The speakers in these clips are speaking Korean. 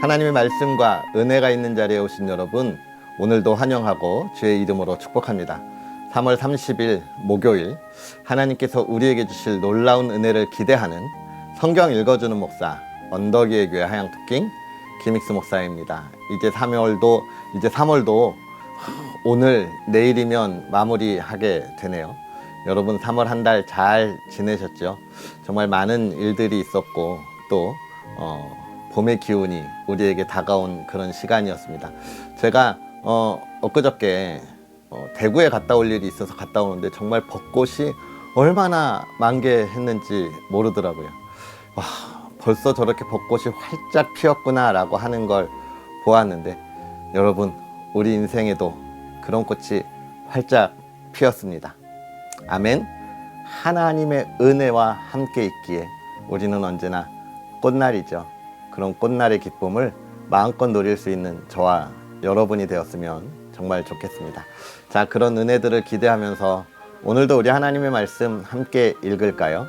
하나님의 말씀과 은혜가 있는 자리에 오신 여러분, 오늘도 환영하고 주의 이름으로 축복합니다. 3월 30일 목요일, 하나님께서 우리에게 주실 놀라운 은혜를 기대하는 성경 읽어주는 목사, 언덕이의 교회 하양토킹 김익수 목사입니다. 이제 3월도, 이제 3월도 오늘, 내일이면 마무리하게 되네요. 여러분 3월 한 달 잘 지내셨죠? 정말 많은 일들이 있었고 또 어, 봄의 기운이 우리에게 다가온 그런 시간이었습니다. 제가 어, 엊그저께 어, 대구에 갔다 올 일이 있어서 갔다 오는데 정말 벚꽃이 얼마나 만개했는지 모르더라고요. 와, 벌써 저렇게 벚꽃이 활짝 피었구나라고 하는 걸 보았는데 여러분 우리 인생에도 그런 꽃이 활짝 피었습니다. 아멘. 하나님의 은혜와 함께 있기에 우리는 언제나 꽃날이죠. 그런 꽃날의 기쁨을 마음껏 누릴 수 있는 저와 여러분이 되었으면 정말 좋겠습니다. 자, 그런 은혜들을 기대하면서 오늘도 우리 하나님의 말씀 함께 읽을까요?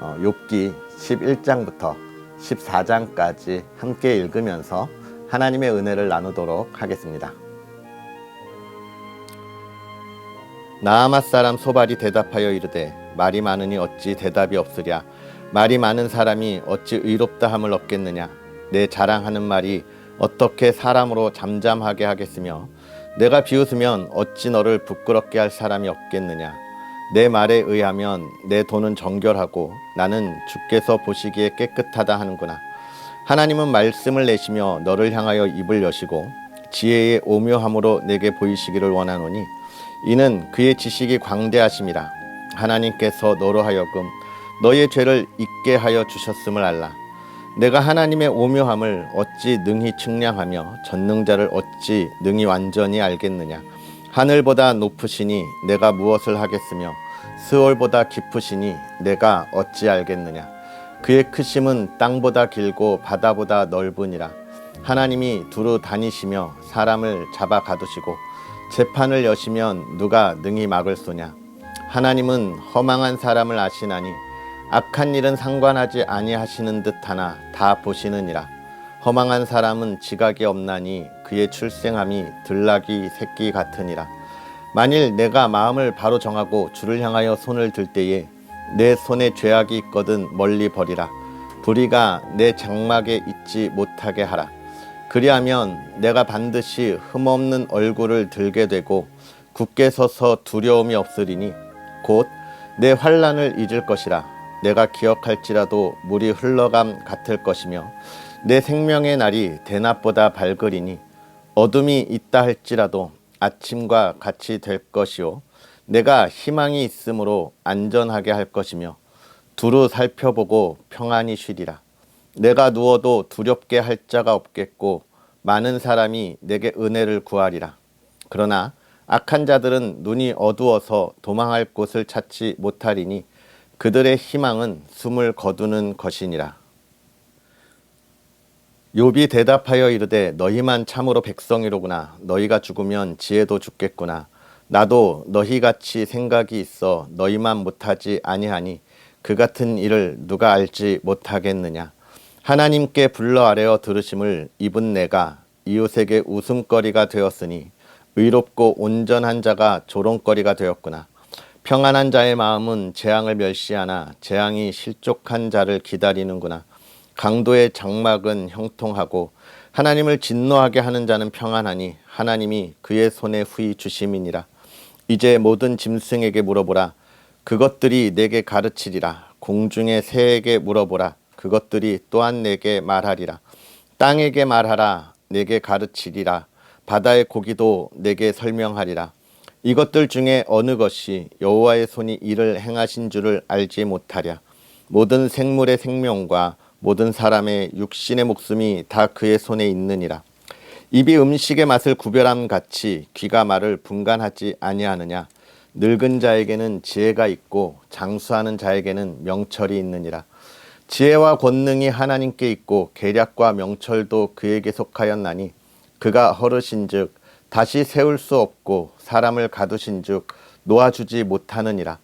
어, 욥기 11장부터 14장까지 함께 읽으면서 하나님의 은혜를 나누도록 하겠습니다. 나아맛 사람 소발이 대답하여 이르되 말이 많으니 어찌 대답이 없으랴 말이 많은 사람이 어찌 의롭다 함을 얻겠느냐 내 자랑하는 말이 어떻게 사람으로 잠잠하게 하겠으며 내가 비웃으면 어찌 너를 부끄럽게 할 사람이 없겠느냐? 내 말에 의하면 내 돈은 정결하고 나는 주께서 보시기에 깨끗하다 하는구나. 하나님은 말씀을 내시며 너를 향하여 입을 여시고 지혜의 오묘함으로 내게 보이시기를 원하노니 이는 그의 지식이 광대하심이라. 하나님께서 너로 하여금 너의 죄를 잊게 하여 주셨음을 알라 내가 하나님의 오묘함을 어찌 능히 측량하며 전능자를 어찌 능히 완전히 알겠느냐? 하늘보다 높으시니 내가 무엇을 하겠으며 스월보다 깊으시니 내가 어찌 알겠느냐? 그의 크심은 땅보다 길고 바다보다 넓으니라. 하나님이 두루 다니시며 사람을 잡아 가두시고 재판을 여시면 누가 능히 막을 소냐? 하나님은 허망한 사람을 아시나니 악한 일은 상관하지 아니하시는 듯하나 다 보시느니라. 허망한 사람은 지각이 없나니 그의 출생함이 들나귀 새끼 같으니라. 만일 내가 마음을 바로 정하고 주를 향하여 손을 들 때에 내 손에 죄악이 있거든 멀리 버리라. 불의가 내 장막에 있지 못하게 하라. 그리하면 내가 반드시 흠없는 얼굴을 들게 되고 굳게 서서 두려움이 없으리니 곧 내 환란을 잊을 것이라 내가 기억할지라도 물이 흘러감 같을 것이며 내 생명의 날이 대낮보다 밝으리니 어둠이 있다 할지라도 아침과 같이 될 것이요 내가 희망이 있으므로 안전하게 할 것이며 두루 살펴보고 평안히 쉬리라 내가 누워도 두렵게 할 자가 없겠고 많은 사람이 내게 은혜를 구하리라. 그러나 악한 자들은 눈이 어두워서 도망할 곳을 찾지 못하리니 그들의 희망은 숨을 거두는 것이니라. 욥이 대답하여 이르되 너희만 참으로 백성이로구나 너희가 죽으면 지혜도 죽겠구나 나도 너희 같이 생각이 있어 너희만 못하지 아니하니 그 같은 일을 누가 알지 못하겠느냐 하나님께 불러 아뢰어 들으심을 입은 내가 이웃에게 웃음거리가 되었으니 의롭고 온전한 자가 조롱거리가 되었구나. 평안한 자의 마음은 재앙을 멸시하나 재앙이 실족한 자를 기다리는구나. 강도의 장막은 형통하고 하나님을 진노하게 하는 자는 평안하니 하나님이 그의 손에 후히 주심이니라. 이제 모든 짐승에게 물어보라. 그것들이 내게 가르치리라. 공중의 새에게 물어보라. 그것들이 또한 내게 말하리라. 땅에게 말하라. 내게 가르치리라. 바다의 고기도 내게 설명하리라. 이것들 중에 어느 것이 여호와의 손이 이를 행하신 줄을 알지 못하랴. 모든 생물의 생명과 모든 사람의 육신의 목숨이 다 그의 손에 있느니라. 입이 음식의 맛을 구별함 같이 귀가 말을 분간하지 아니하느냐. 늙은 자에게는 지혜가 있고 장수하는 자에게는 명철이 있느니라. 지혜와 권능이 하나님께 있고 계략과 명철도 그에게 속하였나니 그가 허르신즉 다시 세울 수 없고 사람을 가두신즉 놓아주지 못하느니라.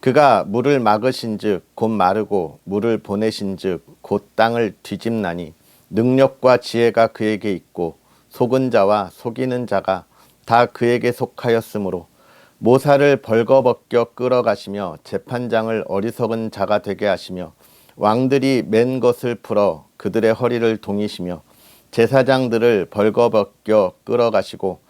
그가 물을 막으신즉 곧 마르고 물을 보내신즉 곧 땅을 뒤집나니 능력과 지혜가 그에게 있고 속은 자와 속이는 자가 다 그에게 속하였으므로 모사를 벌거벗겨 끌어가시며 재판장을 어리석은 자가 되게 하시며 왕들이 맨 것을 풀어 그들의 허리를 동이시며 제사장들을 벌거벗겨 끌어가시고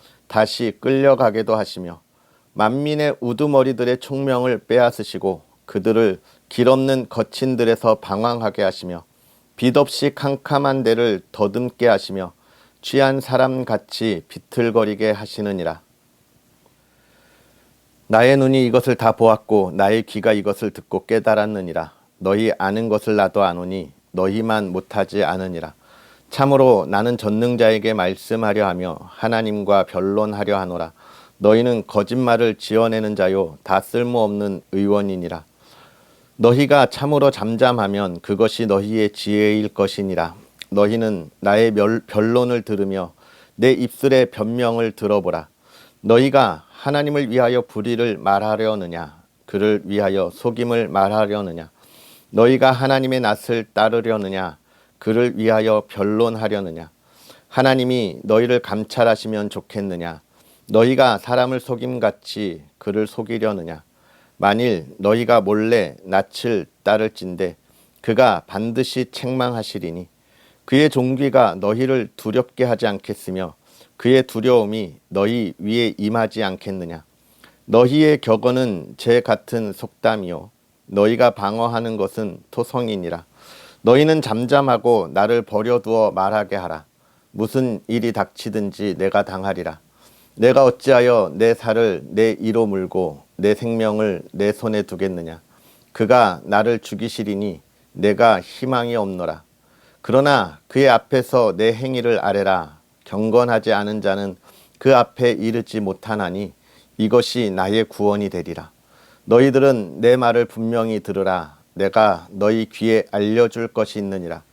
다시 끌려가게도 하시며 만민의 우두머리들의 총명을 빼앗으시고 그들을 길 없는 거친들에서 방황하게 하시며 빛 없이 캄캄한 데를 더듬게 하시며 취한 사람 같이 비틀거리게 하시느니라. 나의 눈이 이것을 다 보았고 나의 귀가 이것을 듣고 깨달았느니라. 너희 아는 것을 나도 아노니 너희만 못하지 않으니라. 참으로 나는 전능자에게 말씀하려 하며 하나님과 변론하려 하노라. 너희는 거짓말을 지어내는 자요 다 쓸모없는 의원이니라. 너희가 참으로 잠잠하면 그것이 너희의 지혜일 것이니라. 너희는 나의 멸, 변론을 들으며 내 입술의 변명을 들어보라. 너희가 하나님을 위하여 불의를 말하려느냐? 그를 위하여 속임을 말하려느냐? 너희가 하나님의 낯을 따르려느냐? 그를 위하여 변론하려느냐? 하나님이 너희를 감찰하시면 좋겠느냐? 너희가 사람을 속임같이 그를 속이려느냐? 만일 너희가 몰래 낯을 따를진대 그가 반드시 책망하시리니 그의 종귀가 너희를 두렵게 하지 않겠으며 그의 두려움이 너희 위에 임하지 않겠느냐 너희의 격언은 제 같은 속담이요 너희가 방어하는 것은 토성이니라 너희는 잠잠하고 나를 버려두어 말하게 하라. 무슨 일이 닥치든지 내가 당하리라. 내가 어찌하여 내 살을 내 이로 물고 내 생명을 내 손에 두겠느냐? 그가 나를 죽이시리니 내가 희망이 없노라. 그러나 그의 앞에서 내 행위를 아래라. 경건하지 않은 자는 그 앞에 이르지 못하나니 이것이 나의 구원이 되리라. 너희들은 내 말을 분명히 들으라. 내가 너희 귀에 알려줄 것이 있느니라.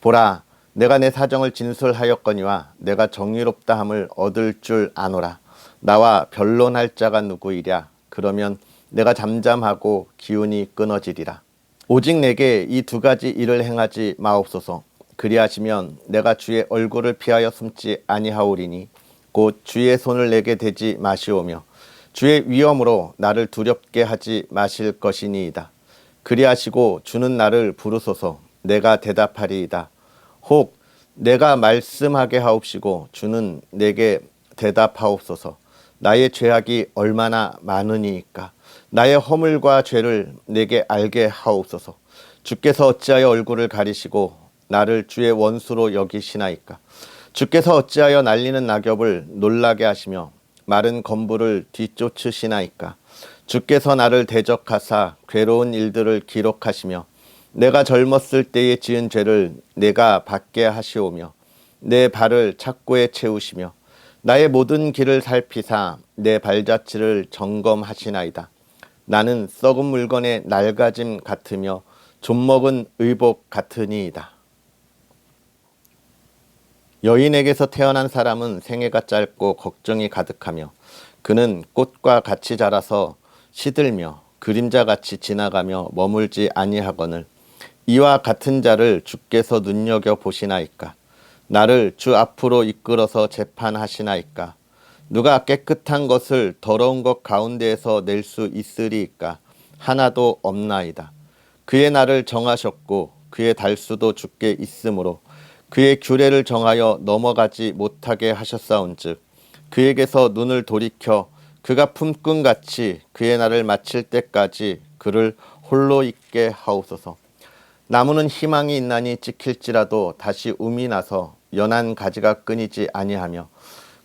보라, 내가 내 사정을 진술하였거니와 내가 정의롭다 함을 얻을 줄 아노라. 나와 변론할 자가 누구이랴. 그러면 내가 잠잠하고 기운이 끊어지리라. 오직 내게 이 두 가지 일을 행하지 마옵소서. 그리하시면 내가 주의 얼굴을 피하여 숨지 아니하오리니 곧 주의 손을 내게 대지 마시오며 주의 위엄으로 나를 두렵게 하지 마실 것이니이다. 그리하시고 주는 나를 부르소서 내가 대답하리이다. 혹 내가 말씀하게 하옵시고 주는 내게 대답하옵소서. 나의 죄악이 얼마나 많으니까 나의 허물과 죄를 내게 알게 하옵소서. 주께서 어찌하여 얼굴을 가리시고 나를 주의 원수로 여기시나이까 주께서 어찌하여 날리는 낙엽을 놀라게 하시며 마른 건부를 뒤쫓으시나이까 주께서 나를 대적하사 괴로운 일들을 기록하시며 내가 젊었을 때에 지은 죄를 내가 받게 하시오며 내 발을 착고에 채우시며 나의 모든 길을 살피사 내 발자취를 점검하시나이다. 나는 썩은 물건의 낡아짐 같으며 좀먹은 의복 같으니이다. 여인에게서 태어난 사람은 생애가 짧고 걱정이 가득하며 그는 꽃과 같이 자라서 시들며 그림자같이 지나가며 머물지 아니하거늘 이와 같은 자를 주께서 눈여겨 보시나이까? 나를 주 앞으로 이끌어서 재판하시나이까? 누가 깨끗한 것을 더러운 것 가운데에서 낼 수 있으리이까? 하나도 없나이다. 그의 날을 정하셨고 그의 달수도 주께 있으므로 그의 규례를 정하여 넘어가지 못하게 하셨사온즉 그에게서 눈을 돌이켜 그가 품꾼 같이 그의 날을 마칠 때까지 그를 홀로 있게 하옵소서. 나무는 희망이 있나니 찍힐지라도 다시 um이 나서 연한 가지가 끊이지 아니하며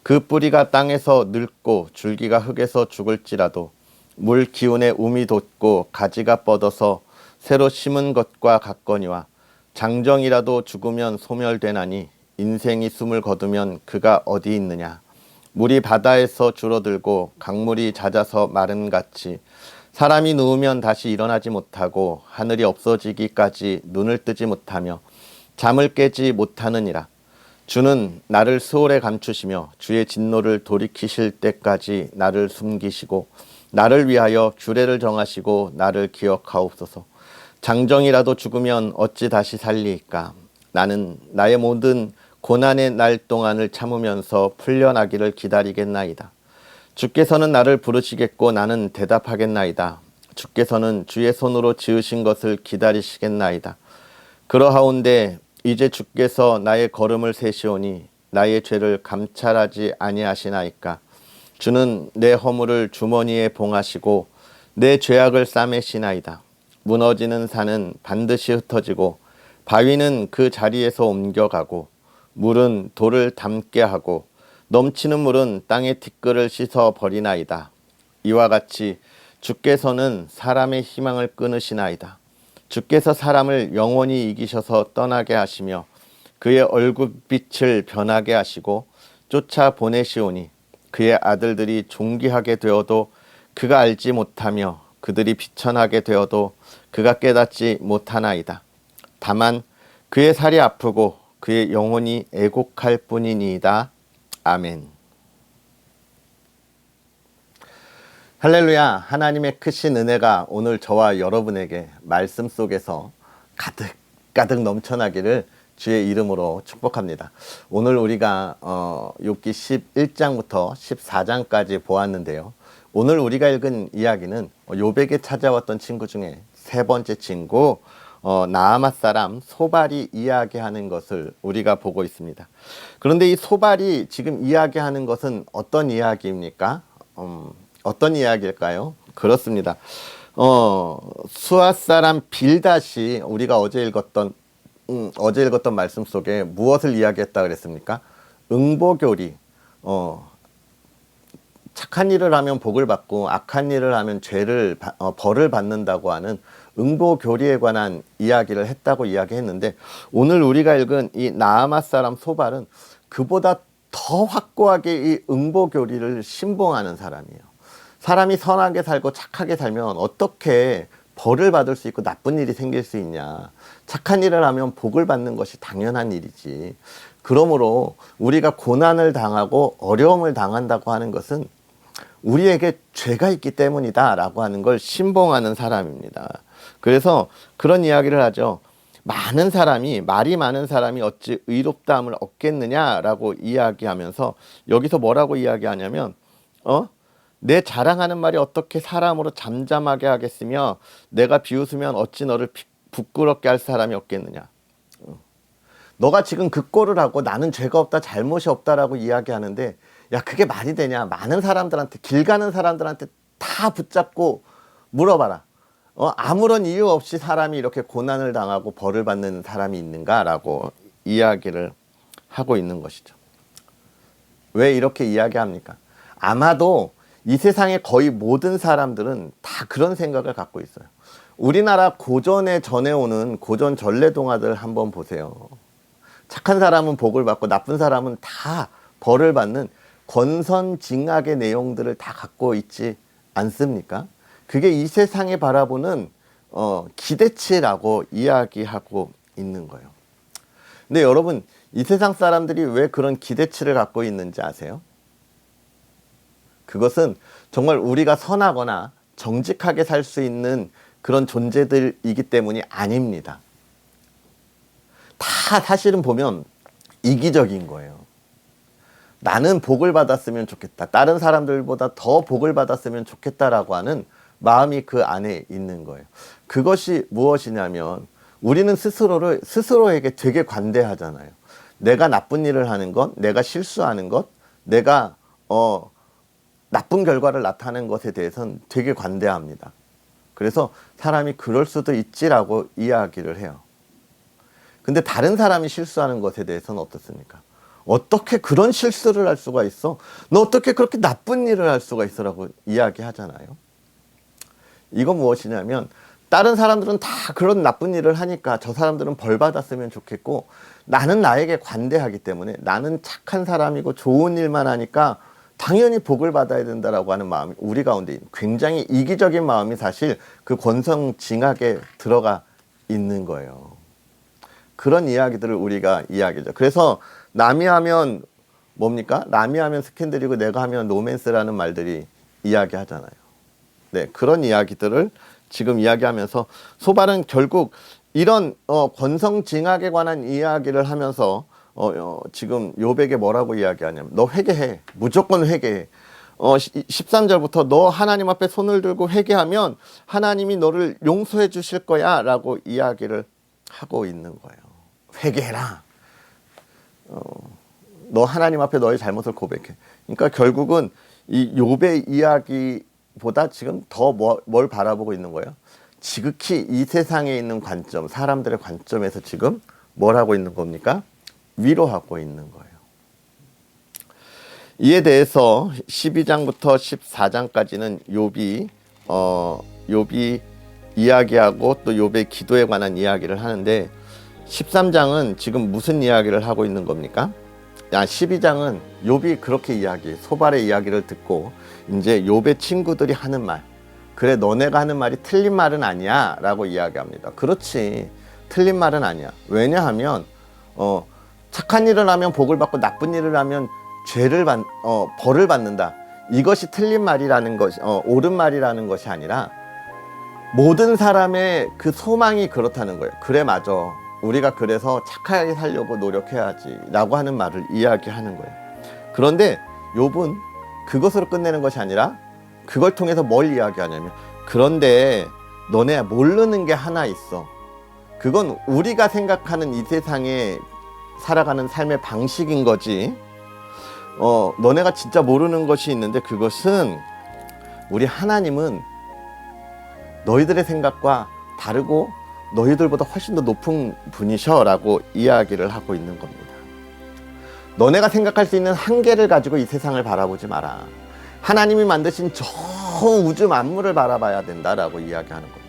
그 뿌리가 땅에서 늙고 줄기가 흙에서 죽을지라도 물 기운에 um이 돋고 가지가 뻗어서 새로 심은 것과 같거니와 장정이라도 죽으면 소멸되나니 인생이 숨을 거두면 그가 어디 있느냐 물이 바다에서 줄어들고 강물이 잦아서 마른 같이 사람이 누우면 다시 일어나지 못하고 하늘이 없어지기까지 눈을 뜨지 못하며 잠을 깨지 못하느니라 주는 나를 수월에 감추시며 주의 진노를 돌이키실 때까지 나를 숨기시고 나를 위하여 규례를 정하시고 나를 기억하옵소서. 장정이라도 죽으면 어찌 다시 살리까? 나는 나의 모든 고난의 날 동안을 참으면서 풀려나기를 기다리겠나이다. 주께서는 나를 부르시겠고 나는 대답하겠나이다. 주께서는 주의 손으로 지으신 것을 기다리시겠나이다. 그러하온데 이제 주께서 나의 걸음을 세시오니 나의 죄를 감찰하지 아니하시나이까 주는 내 허물을 주머니에 봉하시고 내 죄악을 싸매시나이다 무너지는 산은 반드시 흩어지고 바위는 그 자리에서 옮겨가고 물은 돌을 담게 하고 넘치는 물은 땅의 티끌을 씻어 버리나이다 이와 같이 주께서는 사람의 희망을 끊으시나이다 주께서 사람을 영원히 이기셔서 떠나게 하시며 그의 얼굴빛을 변하게 하시고 쫓아 보내시오니 그의 아들들이 존귀하게 되어도 그가 알지 못하며 그들이 비천하게 되어도 그가 깨닫지 못하나이다. 다만 그의 살이 아프고 그의 영혼이 애곡할 뿐이니이다. 아멘. 할렐루야. 하나님의 크신 은혜가 오늘 저와 여러분에게 말씀 속에서 가득 가득 넘쳐나기를 주의 이름으로 축복합니다. 오늘 우리가 어, 욥기 11장부터 14장까지 보았는데요. 오늘 우리가 읽은 이야기는 욥에게 찾아왔던 친구 중에 세 번째 친구 어, 나아맛 사람 소발이 이야기하는 것을 우리가 보고 있습니다. 그런데 이 소발이 지금 이야기하는 것은 어떤 이야기입니까? 음, 어떤 이야기일까요? 그렇습니다. 어, 수아 사람 빌닷이 우리가 어제 읽었던 음, 어제 읽었던 말씀 속에 무엇을 이야기했다 그랬습니까? 응보교리. 어, 착한 일을 하면 복을 받고 악한 일을 하면 죄를 어, 벌을 받는다고 하는 응보 교리에 관한 이야기를 했다고 이야기했는데 오늘 우리가 읽은 이 나아마 사람 소발은 그보다 더 확고하게 이 응보 교리를 신봉하는 사람이에요. 사람이 선하게 살고 착하게 살면 어떻게 벌을 받을 수 있고 나쁜 일이 생길 수 있냐. 착한 일을 하면 복을 받는 것이 당연한 일이지. 그러므로 우리가 고난을 당하고 어려움을 당한다고 하는 것은 우리에게 죄가 있기 때문이다라고 하는 걸 신봉하는 사람입니다. 그래서 그런 이야기를 하죠. 많은 사람이 말이 많은 사람이 어찌 의롭다함을 얻겠느냐라고 이야기하면서 여기서 뭐라고 이야기하냐면 어? 내 자랑하는 말이 어떻게 사람으로 잠잠하게 하겠으며 내가 비웃으면 어찌 너를 부끄럽게 할 사람이 없겠느냐. 어. 너가 지금 그 꼴을 하고 나는 죄가 없다 잘못이 없다라고 이야기하는데 야 그게 말이 되냐 많은 사람들한테 길 가는 사람들한테 다 붙잡고 물어봐라 어, 아무런 이유 없이 사람이 이렇게 고난을 당하고 벌을 받는 사람이 있는가라고 이야기를 하고 있는 것이죠 왜 이렇게 이야기합니까 아마도 이 세상의 거의 모든 사람들은 다 그런 생각을 갖고 있어요. 우리나라 고전에 전해오는 고전 전래동화들 한번 보세요. 착한 사람은 복을 받고 나쁜 사람은 다 벌을 받는 권선징악의 내용들을 다 갖고 있지 않습니까? 그게 이 세상에 바라보는 어, 기대치라고 이야기하고 있는 거예요. 근데 여러분, 이 세상 사람들이 왜 그런 기대치를 갖고 있는지 아세요? 그것은 정말 우리가 선하거나 정직하게 살 수 있는 그런 존재들이기 때문이 아닙니다. 다 사실은 보면 이기적인 거예요. 나는 복을 받았으면 좋겠다. 다른 사람들보다 더 복을 받았으면 좋겠다라고 하는 마음이 그 안에 있는 거예요. 그것이 무엇이냐면 우리는 스스로를 스스로에게 되게 관대하잖아요. 내가 나쁜 일을 하는 것, 내가 실수하는 것, 내가 어 나쁜 결과를 나타낸 것에 대해서는 되게 관대합니다. 그래서 사람이 그럴 수도 있지라고 이야기를 해요. 근데 다른 사람이 실수하는 것에 대해서는 어떻습니까? 어떻게 그런 실수를 할 수가 있어? 너 어떻게 그렇게 나쁜 일을 할 수가 있어라고 이야기하잖아요. 이건 무엇이냐면 다른 사람들은 다 그런 나쁜 일을 하니까 저 사람들은 벌 받았으면 좋겠고 나는 나에게 관대하기 때문에 나는 착한 사람이고 좋은 일만 하니까 당연히 복을 받아야 된다라고 하는 마음이 우리 가운데 굉장히 이기적인 마음이 사실 그 권성 징악에 들어가 있는 거예요. 그런 이야기들을 우리가 이야기죠. 그래서 남이 하면 뭡니까? 남이 하면 스캔들이고 내가 하면 로맨스라는 말들이 이야기하잖아요. 네, 그런 이야기들을 지금 이야기하면서 소발은 결국 이런 어, 권성징악에 관한 이야기를 하면서 어, 어, 지금 요백에 뭐라고 이야기하냐면 너 회개해. 무조건 회개해. 어, 13절부터 너 하나님 앞에 손을 들고 회개하면 하나님이 너를 용서해 주실 거야 라고 이야기를 하고 있는 거예요. 회개해라. 어, 너 하나님 앞에 너의 잘못을 고백해. 그러니까 결국은 이 욥의 이야기 보다 지금 더 뭘 바라보고 있는 거예요? 지극히 이 세상에 있는 관점, 사람들의 관점에서 지금 뭘 하고 있는 겁니까? 위로하고 있는 거예요. 이에 대해서 12장부터 14장까지는 욥이 어 욥이 이야기하고 또 욥의 기도에 관한 이야기를 하는데 13장은 지금 무슨 이야기를 하고 있는 겁니까? 야, 12장은 욥이 그렇게 이야기, 소발의 이야기를 듣고 이제 욥의 친구들이 하는 말. 그래 너네가 하는 말이 틀린 말은 아니야 라고 이야기합니다. 그렇지. 틀린 말은 아니야. 왜냐하면 어 착한 일을 하면 복을 받고 나쁜 일을 하면 죄를 받, 어, 벌을 받는다. 이것이 틀린 말이라는 것이, 어, 옳은 말이라는 것이 아니라 모든 사람의 그 소망이 그렇다는 거예요. 그래, 맞아. 우리가 그래서 착하게 살려고 노력해야지. 라고 하는 말을 이야기하는 거예요. 그런데 욥은 그것으로 끝내는 것이 아니라 그걸 통해서 뭘 이야기하냐면 그런데 너네 모르는 게 하나 있어. 그건 우리가 생각하는 이 세상에 살아가는 삶의 방식인 거지. 어, 너네가 진짜 모르는 것이 있는데 그것은 우리 하나님은 너희들의 생각과 다르고 너희들보다 훨씬 더 높은 분이셔라고 이야기를 하고 있는 겁니다. 너네가 생각할 수 있는 한계를 가지고 이 세상을 바라보지 마라. 하나님이 만드신 저 우주 만물을 바라봐야 된다라고 이야기하는 겁니다.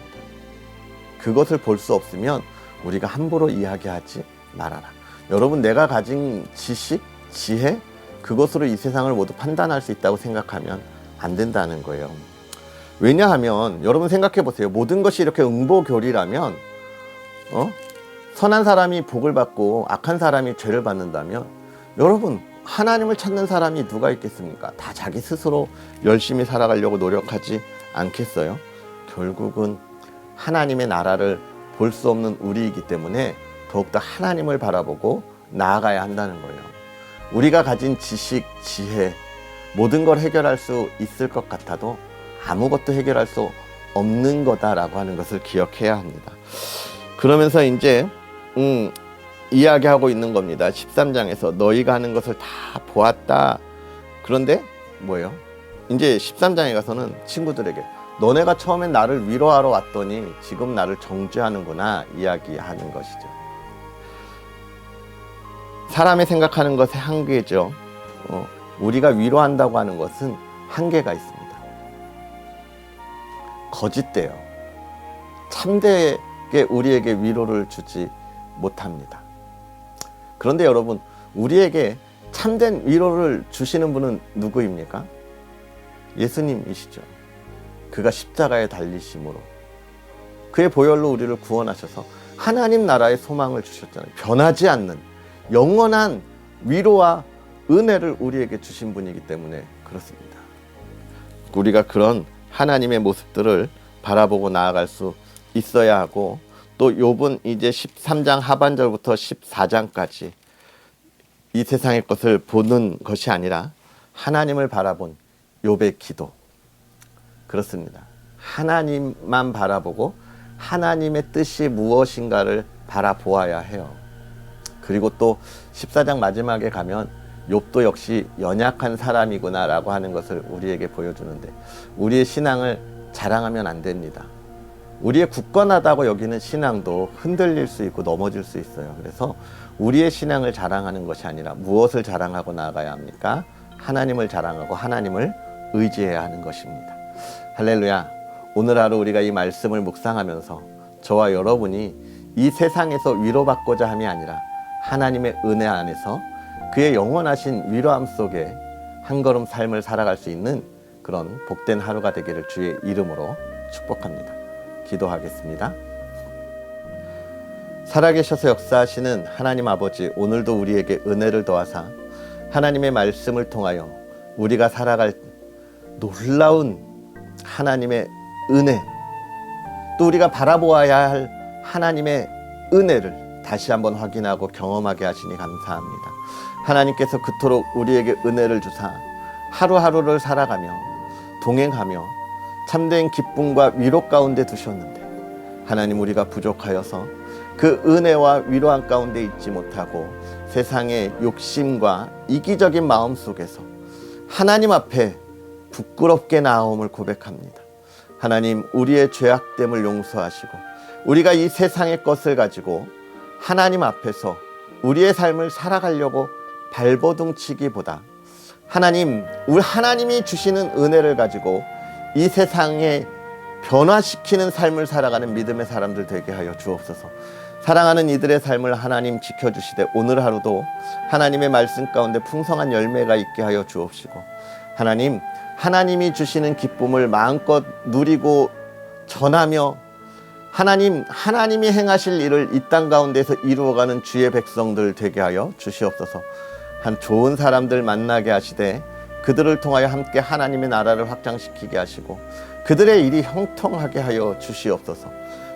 그것을 볼 수 없으면 우리가 함부로 이야기하지 말아라. 여러분 내가 가진 지식, 지혜 그것으로 이 세상을 모두 판단할 수 있다고 생각하면 안 된다는 거예요. 왜냐하면 여러분 생각해 보세요. 모든 것이 이렇게 응보교리라면 어? 선한 사람이 복을 받고 악한 사람이 죄를 받는다면 여러분 하나님을 찾는 사람이 누가 있겠습니까? 다 자기 스스로 열심히 살아가려고 노력하지 않겠어요? 결국은 하나님의 나라를 볼 수 없는 우리이기 때문에 더욱더 하나님을 바라보고 나아가야 한다는 거예요. 우리가 가진 지식, 지혜, 모든 걸 해결할 수 있을 것 같아도 아무것도 해결할 수 없는 거다라고 하는 것을 기억해야 합니다. 그러면서 이제 음, 이야기하고 있는 겁니다. 13장에서 너희가 하는 것을 다 보았다. 그런데 뭐예요? 이제 13장에 가서는 친구들에게 너네가 처음엔 나를 위로하러 왔더니 지금 나를 정죄하는구나 이야기하는 것이죠. 사람이 생각하는 것의 한계죠. 어, 우리가 위로한다고 하는 것은 한계가 있습니다. 거짓돼요. 참 되게 우리에게 위로를 주지 못합니다. 그런데 여러분, 우리에게 참된 위로를 주시는 분은 누구입니까? 예수님이시죠. 그가 십자가에 달리심으로 그의 보혈로 우리를 구원하셔서 하나님 나라의 소망을 주셨잖아요. 변하지 않는 영원한 위로와 은혜를 우리에게 주신 분이기 때문에 그렇습니다. 우리가 그런 하나님의 모습들을 바라보고 나아갈 수 있어야 하고 또 욥은 이제 13장 하반절부터 14장까지 이 세상의 것을 보는 것이 아니라 하나님을 바라본 욥의 기도 그렇습니다. 하나님만 바라보고 하나님의 뜻이 무엇인가를 바라보아야 해요. 그리고 또 14장 마지막에 가면 욥도 역시 연약한 사람이구나라고 하는 것을 우리에게 보여주는데 우리의 신앙을 자랑하면 안 됩니다. 우리의 굳건하다고 여기는 신앙도 흔들릴 수 있고 넘어질 수 있어요. 그래서 우리의 신앙을 자랑하는 것이 아니라 무엇을 자랑하고 나아가야 합니까? 하나님을 자랑하고 하나님을 의지해야 하는 것입니다. 할렐루야. 오늘 하루 우리가 이 말씀을 묵상하면서 저와 여러분이 이 세상에서 위로받고자 함이 아니라 하나님의 은혜 안에서 그의 영원하신 위로함 속에 한 걸음 삶을 살아갈 수 있는 그런 복된 하루가 되기를 주의 이름으로 축복합니다. 기도하겠습니다. 살아계셔서 역사하시는 하나님 아버지 오늘도 우리에게 은혜를 더하사 하나님의 말씀을 통하여 우리가 살아갈 놀라운 하나님의 은혜 또 우리가 바라보아야 할 하나님의 은혜를 다시 한번 확인하고 경험하게 하시니 감사합니다. 하나님께서 그토록 우리에게 은혜를 주사 하루하루를 살아가며 동행하며 참된 기쁨과 위로 가운데 두셨는데 하나님 우리가 부족하여서 그 은혜와 위로한 가운데 있지 못하고 세상의 욕심과 이기적인 마음 속에서 하나님 앞에 부끄럽게 나옴을 고백합니다. 하나님 우리의 죄악됨을 용서하시고 우리가 이 세상의 것을 가지고 하나님 앞에서 우리의 삶을 살아가려고 발버둥치기보다 하나님 우리 하나님이 주시는 은혜를 가지고 이 세상에 변화시키는 삶을 살아가는 믿음의 사람들 되게 하여 주옵소서. 사랑하는 이들의 삶을 하나님 지켜주시되 오늘 하루도 하나님의 말씀 가운데 풍성한 열매가 있게 하여 주옵시고 하나님 하나님이 주시는 기쁨을 마음껏 누리고 전하며 하나님 하나님이 행하실 일을 이 땅 가운데서 이루어가는 주의 백성들 되게 하여 주시옵소서. 한 좋은 사람들 만나게 하시되 그들을 통하여 함께 하나님의 나라를 확장시키게 하시고 그들의 일이 형통하게 하여 주시옵소서.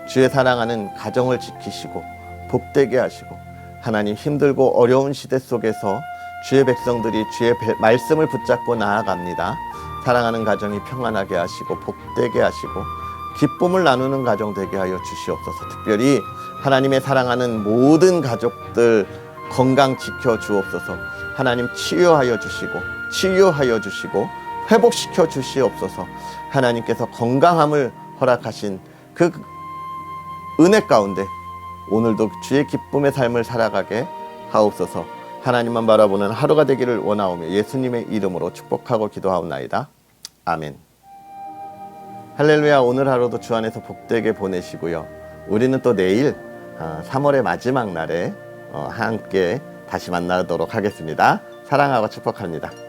주의 사랑하는 가정을 지키시고 복되게 하시고 하나님 힘들고 어려운 시대 속에서 주의 백성들이 주의 배- 말씀을 붙잡고 나아갑니다. 사랑하는 가정이 평안하게 하시고 복되게 하시고 기쁨을 나누는 가정 되게 하여 주시옵소서. 특별히 하나님의 사랑하는 모든 가족들 건강 지켜 주옵소서. 하나님 치유하여 주시고 치유하여 주시고 회복시켜 주시옵소서. 하나님께서 건강함을 허락하신 그 은혜 가운데 오늘도 주의 기쁨의 삶을 살아가게 하옵소서. 하나님만 바라보는 하루가 되기를 원하오며 예수님의 이름으로 축복하고 기도하옵나이다. 아멘. 할렐루야 오늘 하루도 주 안에서 복되게 보내시고요. 우리는 또 내일 3월의 마지막 날에 어, 함께 다시 만나도록 하겠습니다. 사랑하고 축복합니다.